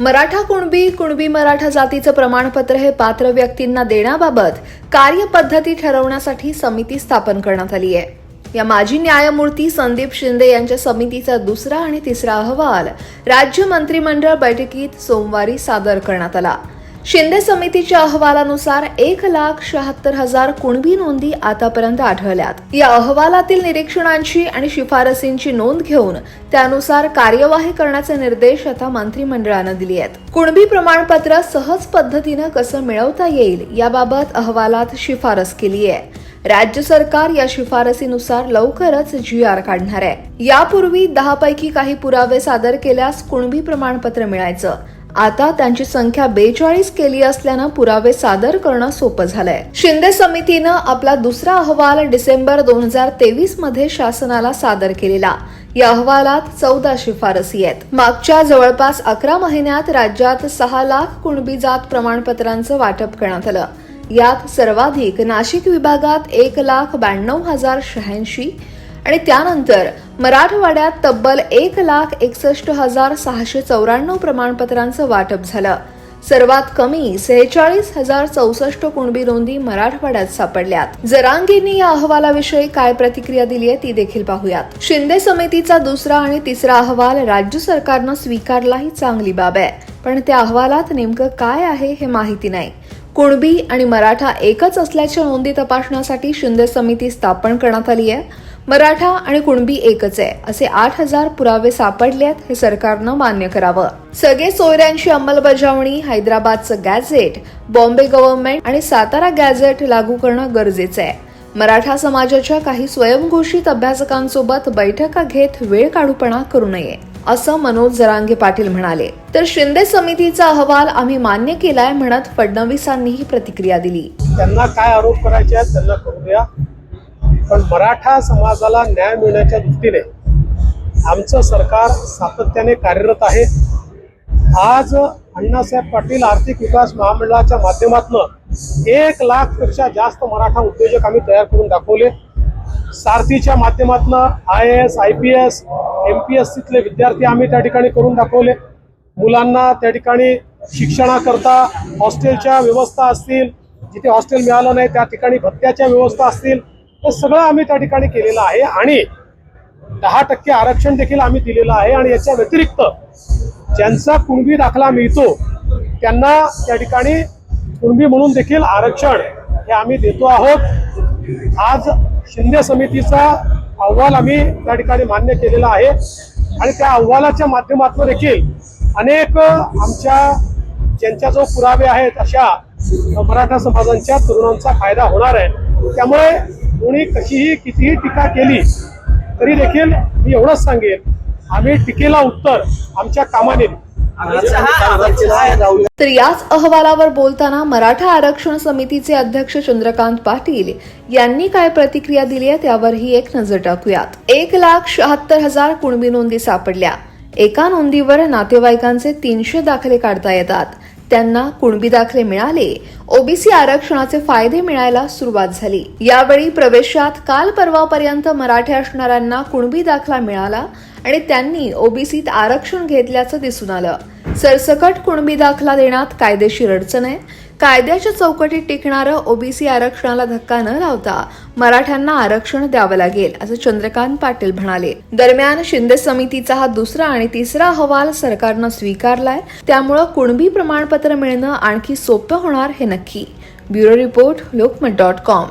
मराठा कुणबी कुणबी मराठा जातीचं प्रमाणपत्र हे पात्र व्यक्तींना देण्याबाबत कार्यपद्धती ठरवण्यासाठी समिती स्थापन करण्यात आली आहे. या माजी न्यायमूर्ती संदीप शिंदे यांच्या समितीचा दुसरा आणि तिसरा अहवाल राज्य मंत्रिमंडळ बैठकीत सोमवारी सादर करण्यात आला. शिंदे समितीच्या अहवालानुसार एक लाख शहात्तर हजार कुणबी नोंदी आतापर्यंत आढळल्यात. या अहवालातील निरीक्षणांची आणि शिफारसींची नोंद घेऊन त्यानुसार कार्यवाही करण्याचे निर्देश आता मंत्रिमंडळानं दिले आहेत. कुणबी प्रमाणपत्र सहज पद्धतीनं कसं मिळवता येईल याबाबत अहवालात शिफारस केली आहे. राज्य सरकार या शिफारसीनुसार लवकरच जी आर काढणार आहे. यापूर्वी दहा पैकी काही पुरावे सादर केल्यास कुणबी प्रमाणपत्र मिळायचं. आता त्यांची संख्या बेचाळीस केली असल्यानं पुरावे सादर करणं सोपं झालंय. शिंदे समितीनं आपला दुसरा अहवाल डिसेंबर दोन हजार तेवीसमध्ये शासनाला सादर केलेला. या अहवालात चौदा शिफारसी आहेत. मागच्या जवळपास अकरा महिन्यात राज्यात सहा लाख कुणबी जात प्रमाणपत्रांचं वाटप करण्यात आलं. यात सर्वाधिक नाशिक विभागात एक लाख ब्याण्णव हजार शहाऐंशी आणि त्यानंतर मराठवाड्यात तब्बल एक लाख एकसष्ट हजार सहाशे चौऱ्याण्णव प्रमाणपत्रांचं वाटप झालं. सर्वात कमी सेहेचाळीस हजार चौसष्ट कुणबी नोंदी मराठवाड्यात सापडल्यात. जरांगींनी या अहवालाविषयी काय प्रतिक्रिया दिली आहे ती देखील पाहूयात. शिंदे समितीचा दुसरा आणि तिसरा अहवाल राज्य सरकारनं स्वीकारला ही चांगली बाब आहे. पण त्या अहवालात नेमकं काय आहे हे माहिती नाही. कुणबी आणि मराठा एकच असल्याच्या नोंदी तपासण्यासाठी शिंदे समिती स्थापन करण्यात आली आहे. मराठा आणि कुणबी एकच आहे असे आठ हजार पुरावे सापडलेत हे सरकारनं मान्य करावं. सगळे सोयऱ्यांची अंमलबजावणी हैदराबादचं गॅझेट बॉम्बे गव्हर्नमेंट आणि सातारा गॅझेट लागू करणं गरजेचं आहे. मराठा समाजाच्या काही स्वयंघोषित अभ्यासकांसोबत बैठका घेत वेळ काढूपणा करू नये. असं मनोज जरांगे पाटील म्हणाले. तर शिंदे समितीचा अहवाल आम्ही मान्य केलाय म्हणत फडणवीसांनीही प्रतिक्रिया दिली. त्यांना काय आरोप करायचे आहेत त्यांना करू द्या पण मराठा समाजाला न्याय मिळण्याच्या दृष्टीने आमचं सरकार सातत्याने कार्यरत आहे. आज अण्णासाहेब पाटील आर्थिक विकास महामंडळाच्या माध्यमातून एक लाखपेक्षा जास्त मराठा उद्योजक आम्ही तयार करून दाखवले. सारथीच्या माध्यमातून I S I P S M P S सीतले विद्यार्थी आम्ही त्या ठिकाणी करून दाखवले. मुलांना त्या ठिकाणी शिक्षणाकरता हॉस्टेलच्या व्यवस्था असतील जिथे हॉस्टेल मिळालं नाही त्या ठिकाणी भत्त्याच्या व्यवस्था असतील हे सगळं आम्ही त्या ठिकाणी केलेलं आहे आणि दहा टक्के आरक्षण देखील आम्ही दिलेलं आहे आणि याच्या व्यतिरिक्त ज्यांचा कुणबी दाखला मिळतो त्यांना त्या ठिकाणी कुणबी म्हणून देखील आरक्षण हे आम्ही देतो आहोत. आज शिंदे समितीचा अहवाल आम्ही त्या ठिकाणी मान्य केलेला आहे. आणि त्या अहवालाच्या माध्यमातून देखील अनेक आमच्या ज्यांच्या जो पुरावे आहेत अशा मराठा समाजांच्या तरुणांचा फायदा होणार आहे. त्यामुळे कोणी कशीही कितीही टीका केली तरी देखील मी एवढंच सांगेन आम्ही टीकेला उत्तर आमच्या कामाने तर याच अहवालावर बोलताना मराठा आरक्षण समितीचे अध्यक्ष चंद्रकांत पाटील यांनी काय प्रतिक्रिया दिली आहे त्यावरही एक नजर टाकूयात. एक लाख शहात्तर हजार कुणबी नोंदी सापडल्या. एका नोंदीवर नातेवाईकांचे तीनशे दाखले काढता येतात. त्यांना कुणबी दाखले मिळाले. ओबीसी आरक्षणाचे फायदे मिळायला सुरुवात झाली. यावेळी प्रवेशात काल परवापर्यंत मराठे असणाऱ्यांना कुणबी दाखला मिळाला आणि त्यांनी ओबीसीत आरक्षण घेतल्याचं दिसून आलं. सरसकट कुणबी दाखला देण्यात कायदेशीर अडचण आहे. कायद्याच्या चौकटीत टिकणारं ओबीसी आरक्षणाला धक्का न लावता मराठ्यांना आरक्षण द्यावं लागेल असं चंद्रकांत पाटील म्हणाले. दरम्यान शिंदे समितीचा हा दुसरा आणि तिसरा अहवाल सरकारनं स्वीकारलाय. त्यामुळं कुणबी प्रमाणपत्र मिळणं आणखी सोपं होणार हे नक्की. Bureau report Lokmat dot com.